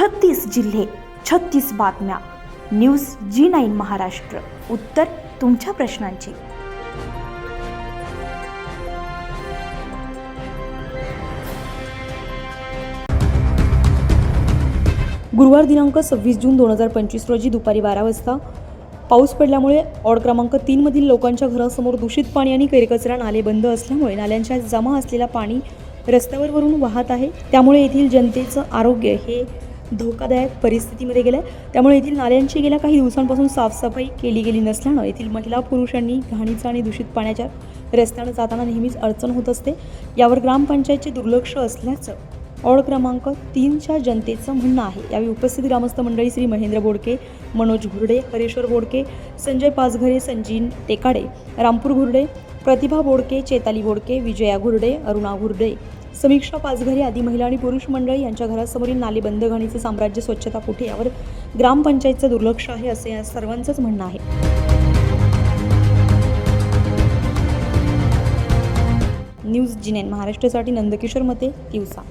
छत्तीस जिल्हे छत्तीस बातम्या. News G nine Maharashtra. उत्तर तुमच्या प्रश्नांची. गुरुवार दिनांक सव्वीस जून दोन हजार पंचवीस रोजी दुपारी बारा वाजता पाऊस पडल्यामुळे ऑड क्रमांक तीनमधील लोकांच्या घरासमोर दूषित पाणी आणि कैरकचरा नाले बंद असल्यामुळे नाल्यांच्या जमा असलेला पाणी रस्त्यावर वरून वाहत आहे. त्यामुळे येथील जनतेचं आरोग्य हे धोकादायक परिस्थितीमध्ये गेलं आहे त्यामुळे येथील नाल्यांची गेल्या काही दिवसांपासून साफसफाई केली गेली नसल्यानं येथील महिला पुरुषांनी घाणीचा आणि दूषित पाण्याच्या रस्त्यानं जाताना नेहमीच अडचण होत असते. यावर ग्रामपंचायतचे दुर्लक्ष असल्याचं ऑड क्रमांक तीनच्या जनतेचं म्हणणं आहे. यावेळी उपस्थित ग्रामस्थ मंडळी श्री महेंद्र बोडके मनोज घुरडे हरेश्वर बोडके संजय पाचघरे संजीन टेकाडे रामपूर घुरडे प्रतिभा बोडके चेताली बोडके विजया घुरडे अरुणा घुरडे. समीक्षा पाचघरे आदी महिला आणि पुरुष मंडळी यांच्या घरासमोरील नाले बंद घाणीचे साम्राज्य स्वच्छता कुठे यावर ग्रामपंचायतचं दुर्लक्ष आहे असे या सर्वांचंच म्हणणं आहे. न्यूज जिनेन महाराष्ट्रासाठी नंदकिशोर मते दिवसा.